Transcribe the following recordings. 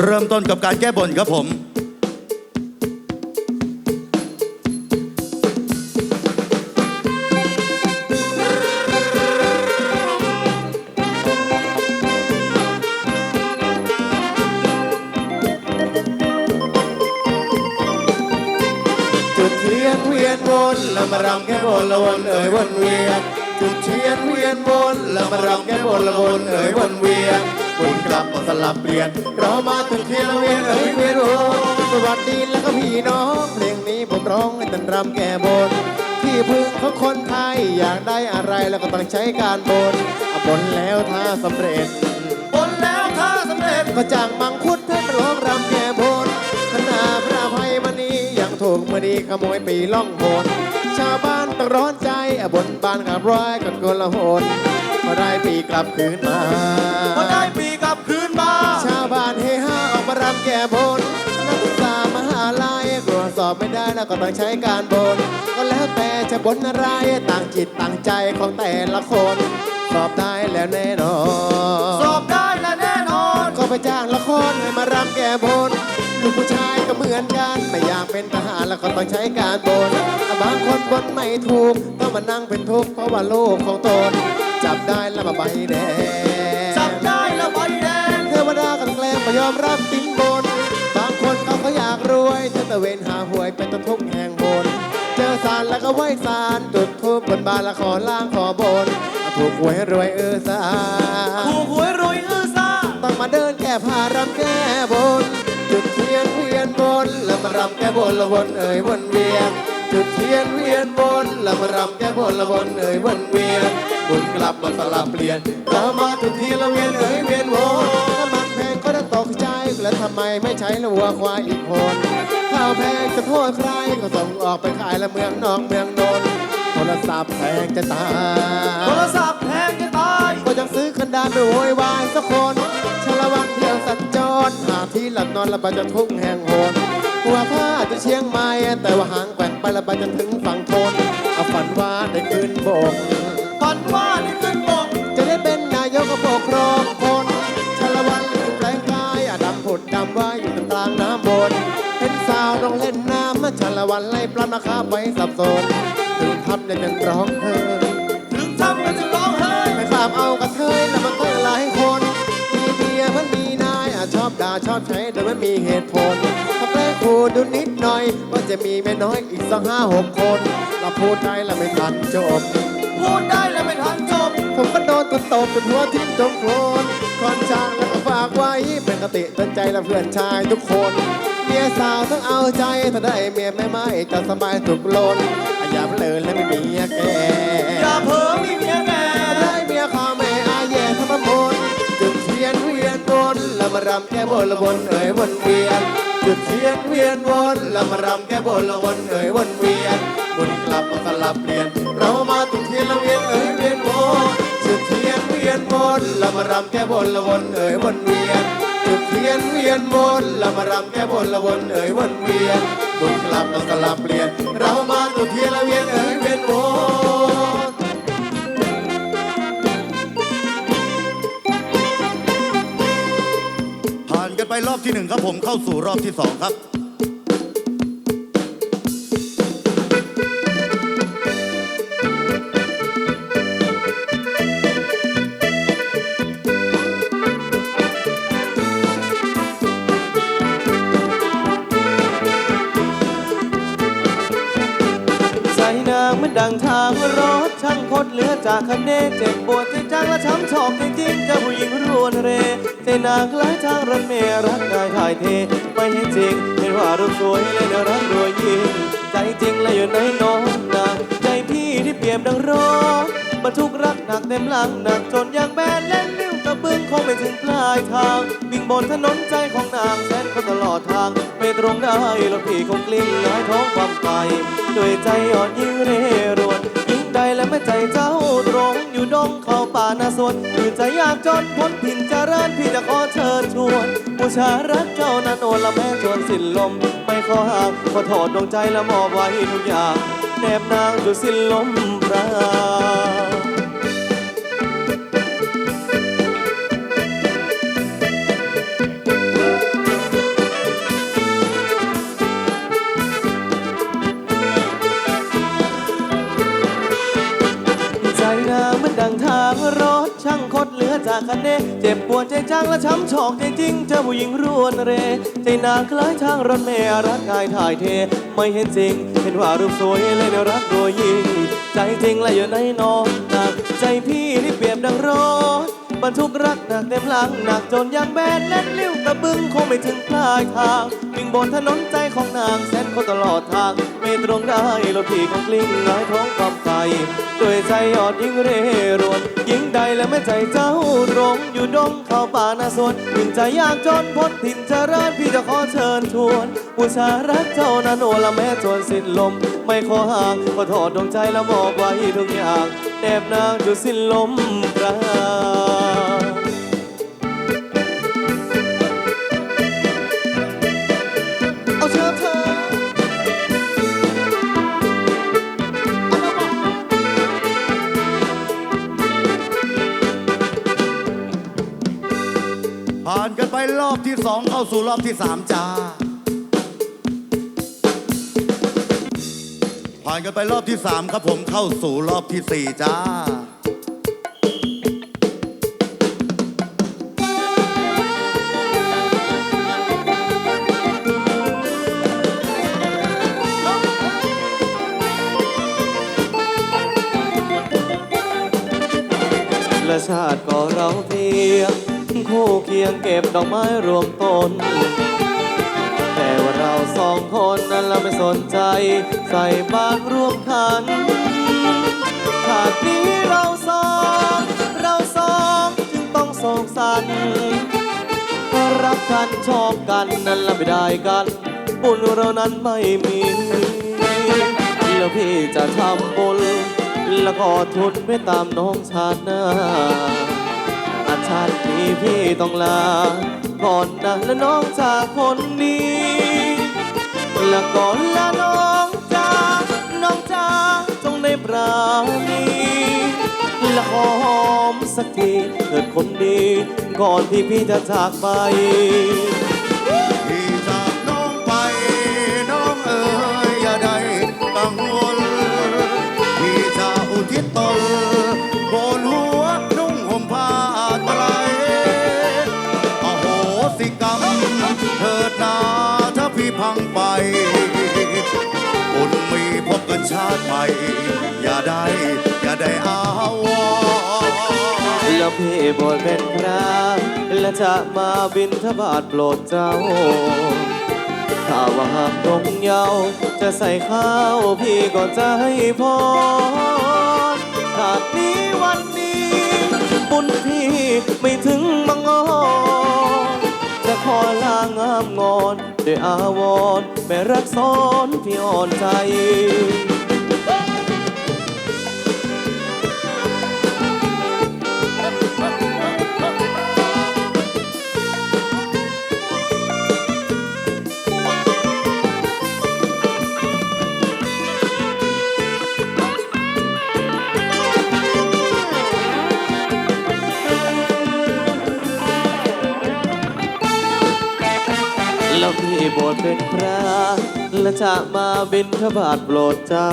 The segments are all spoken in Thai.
เริ่มต้นกับการแก้บนครับผม จุดเทียนเวียนวนแล้วมารำแก้บนละวนเอ่ยวนเวียนจุดเทียนเวียนวนแล้วมารำแก้บนละวนเอ่ยวนเวียน วนกลับมาสลับเปลี่ยน เรามาจุดเทียนละเวียนเอ่ยเวียนวนสวัสดีแล้วก็พี่น้องเพลงนี้ผมร้องให้ตันรำแก้บน ที่พึ่งของคนไทยอยากได้อะไรแล้วก็ต้องใช้การบนบนแล้วถ้าสำเร็จบนแล้วถ้าสำเร็จก็จ้างมังคุดให้มาร้องรำแก้บนขนาพระภัยมณียังถูกมือดีขโมยปีล่องโหนชาวบ้านต้องร้อนใจอะบนบ้านกับร้อยกันกลาหนมาได้ปีกลับคืนมา แก้บนนักศึกษามหาลัยกลัวสอบไม่ได้แล้วก็ต้องใช้การบน ก็แล้วแต่จะบนอะไรต่างจิตต่างใจของแต่ละคน สอบได้แล้วแน่นอน สอบได้และแน่นอน ก็ไปจ้างละครให้มารำแก้บนลูกผู้ชายก็เหมือนกันไม่อยากเป็นทหารแล้วก็ต้องใช้การบนบางคนบนไม่ถูกต้องมานั่งเป็นทุกข์เพราะว่าลูกของตน จับได้แล้วมาใบแดงจับได้และใบแดงเทวดากันแกล้งไม่ยอมรับสินบนบาง คนเขาก็อยากรวยเธอตะเวนหาหวยเป็นต้นทุกข์แห่งบน เจอสารแล้วก็ไหว้สารจุดทูบบนบานและขอล่างขอบนถูกหวยรวยเออสาถูกหวยรวยอื้อซ่าต้องมาเดินแก้ผ้ารำแก้บน จุดเทียนเวียนบน แล้วมารำแก้บนละวนเอ่ยวนเวียนจุดเทียนเวียนบนแล้วมารำแก้บนละวนเอ่ยวนเวียนบนกลับมาสลับเปลี่ยนเรามาจุดเทียนละเวียนเอ่ยเวียนวน แล้วทำไมไม่ใช้ละวัวควายอีกคน ข้าวแพงจะโทษใครก็ส่งออกไปขายละเมืองนอกเมืองนนท์โทรศัพท์แพงจะตายโทรศัพท์แพงจะตายก็ยังซื้อกันดานไปโวยวายสักคนชาละวันเที่ยวสัญจรหาที่หลับนอนระบายจะทุ่งแห่งโหนหัวผ้าจะเชียงใหม่แต่ว่าหางแกว่งไประบายจนถึงฝั่งทนเอาฝันว่าได้ขึ้นบกฝันว่าได้ขึ้นบกจะได้เป็นนายกปกครอง ลางน้ำบนเป็นสาวต้องเล่นน้ำชาละวันไล่ปลามาคาไว้สับสนถึงทำได้จนร้องเธอถึงทำกันจะร้องไห้ไปสาบเอากระเทยแล้วมันตั้งหลายคนมีเมียมันมีนายอะชอบด่าชอบใช้โดยไม่มีเหตุผลถ้าแกล้งคูดูนิดหน่อยว่าจะมีแม่น้อยอีกสักห้าหกคนเราพูดได้แล้วไม่ทันจบพูดได้และไม่ทัน ผมก็โดนตนตบจนหัวทิ่มจมโคลนก่อนจ้างแล้วก็ฝากไว้เป็นกติเตือนใจและเพื่อนชายทุกคนเมียสาวต้องเอาใจถ้าได้เมียแม่ไม้จะสบายถูกลนอย่าเพลินและไม่มีเมียแก่อย่าเผลอมีเมียแก่ได้เมียข้าแม่อาแย่ทำมามนจุดเทียนเวียนวนแล้วมารำแก้บนละวนเอ่ยวนเวียนจุดเทียนเวียนวนแล้วมารำแก้บนละวนเอ่ยวนเวียนวนกลับมาสลับเปลี่ยนเรามาจุดเทียนละเวียนเอ่ยเวียนวน จุดเทียนเวียนวนล้วมารำแก้บนละวนเอ่ยวนเวียน จุดเทียนเวียนวนล้วมารำแก้บนละวนเอ่ยวนเวียนวนกลับมาสลับเปลี่ยน เรามาจุดเทียนละเวียนเอ่ยเวียนวนผ่านกันไปรอบที่หนึ่งครับผมเข้าสู่รอบที่สองครับ นางมันดังทางรถช่างคดเหลือจากคันเนเจ็บปวดใจจังและช้ำชอกจริงๆเจ้าผู้หญิงรวนเรใจนางคล้ายทางรถเมรักง่ายถ่ายเท ไม่เห็นจริงเห็นว่ารูปสวยเลยนะรักรวยยิ่งใจจริงและอยู่ในน้องนางใจพี่ที่เปรียบดังรถบรรทุกรักหนักเต็มหลังหนักจนยางแบนเล่นลิ้วกระบึงคงไม่ถึงปลายทางวิ่งบนถนนใจของนางแสนก็ตลอดทางไม่ตรงได้แล้วพี่คงกลิ้งหลายท้องความไป ด้วยใจอ่อนยิ่งเร่รวนยิ่งใดและแม่ใจเจ้าตรง อยู่ดงเข้าป่านาสวนคือใจอยากจนพ้นถิ่นเจริญพี่จะขอเชิญชวนบูชารักเจ้านั้นโอนละแม่ชวนสิ้นลม ไม่ขอห่างขอถอดดวงใจและมอบไว้ทุกอย่างแนบนางจนสิ้นลมพราางทางรถช่างคดเหลือจากคันเดเจ็บปวดใจจังและช้ำชอกใจจริงเจ้าผู้หญิงรวนเร ใจนางคล้ายทางรถแม่รักกายถ่ายเท ไม่เห็นจริง เห็นว่ารูปสวยเลยนะรักตัวยิงใจจริงและอยู่ในนอนหนักใจพี่ที่เปรียบดังรถ บรรทุกรักหนักเต็มหลังหนักจนยางแบนแน่นเลี้ยวตะบึงคงไม่ถึงปลายทาง วิ่งบนถนนใจของนางแสนคนตลอดทาง ไม่ตรงได้รถพี่ของกลิ้งหงายท้องความไฟด้วยใจยอดยิงเร่รวนยิงใดและไม่ใจเจ้าตรงอยู่ดงเข้าป่านาสวนถึงใจยากจนพ้นถิ่นเจริญพี่จะขอเชิญชวนบูชารักเจ้านาโนละแม้จนสิ้นลม ไม่ขอห่างขอโทษดวงใจและบอกไว้ทุกอย่างแนบนางอยู่สิ้นลมปรา เอาเชิญเธอผ่านกันไปรอบที่สองเข้าสู่รอบที่สามจ้า ผ่านกันไปรอบที่สามครับผมเข้าสู่รอบที่สี่จ้า และชาติก็เราเพียงคู่เคียงเก็บดอกไม้รวมต้น แต่ว่าเราสองคนนั้นเราไม่สนใจ ใส่บาตรร่วมขันชาตินี้เราสองเราสองจึงต้องโศกสันรักกันชอบกันนั้นละไม่ได้กัน บุญเรานั้นไม่มี แล้วพี่จะทำบุญ แล้วก็ทุนไปตามน้องชาติหน้าอาชาตินี้พี่ต้องลา ก่อนนะและน้องจากคนนี้ และก่อนลาน้องจากน้องจากจงได้ปราณีและขอหอมสักทีเถิดคนดี ก่อนที่พี่จะจากไป ชาติใหม่ อย่าได้ อย่าได้อาวรแล้วพี่บวชเป็นพระและจะมาบินทบาทโปรดเจ้า ถ้าว่าหากดงเยาวจะใส่ข้าวพี่ก็จะให้พรชาตินี้วันนี้บุญพี่ไม่ถึงบังออนจะขอลางามงอนด้วยอาวรณ์แม่รักซ้อนพี่อ่อนใจ บวชเป็นพระ และจะมาบินทบาทโปรดเจ้า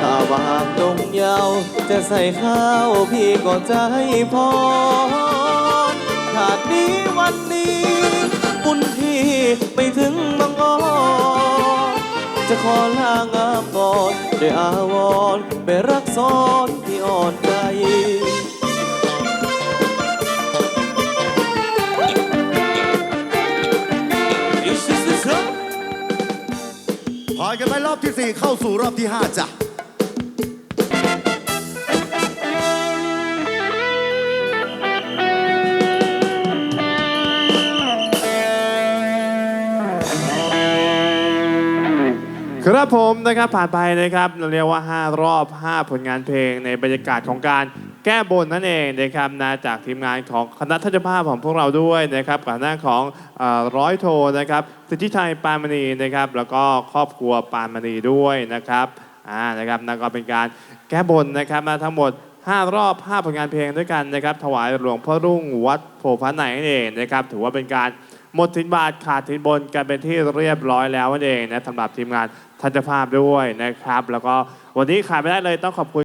ถ้าว่าหากดงเยาวจะใส่ข้าวพี่ก็จะให้พรชาตินี้วันนี้บุญพี่ไม่ถึงบังออจะขอลางามก่อนด้วยอาวรณ์ไปรักซ้อนที่อ่อนใจ รีเข้าสู่รอบที่ห้าจ้ะครับผมนะครับผ่านไปนะครับเราเรียกว่า 5 รอบ 5 ผลงานเพลงในบรรยากาศของการ แก้บนนั่นเองนะครับนะจากทีมงานของคณะทัศภาพของพวกเราด้วยนะครับกับหน้าของเออร้อยโทนะครับสิทธิชัยปานมณีนะครับ แล้วก็ครอบครัวปานมณีด้วยนะครับอ่านะครับนั่นก็เป็นการแก้บนนะครับมาทั้งหมด 5 รอบ 5 ผลงานเพลงด้วยกันนะครับ ถวายหลวงพ่อรุ่งวัดโพพระไหนนั่นเองนะครับ ถือว่าเป็นการหมดทินบาทขาดทินบนกันเป็นที่เรียบร้อยแล้วนั่นเองนะสำหรับทีมงานทัศภาพด้วยนะครับ แล้วก็วันนี้ขาดไม่ได้เลยต้องขอบคุณ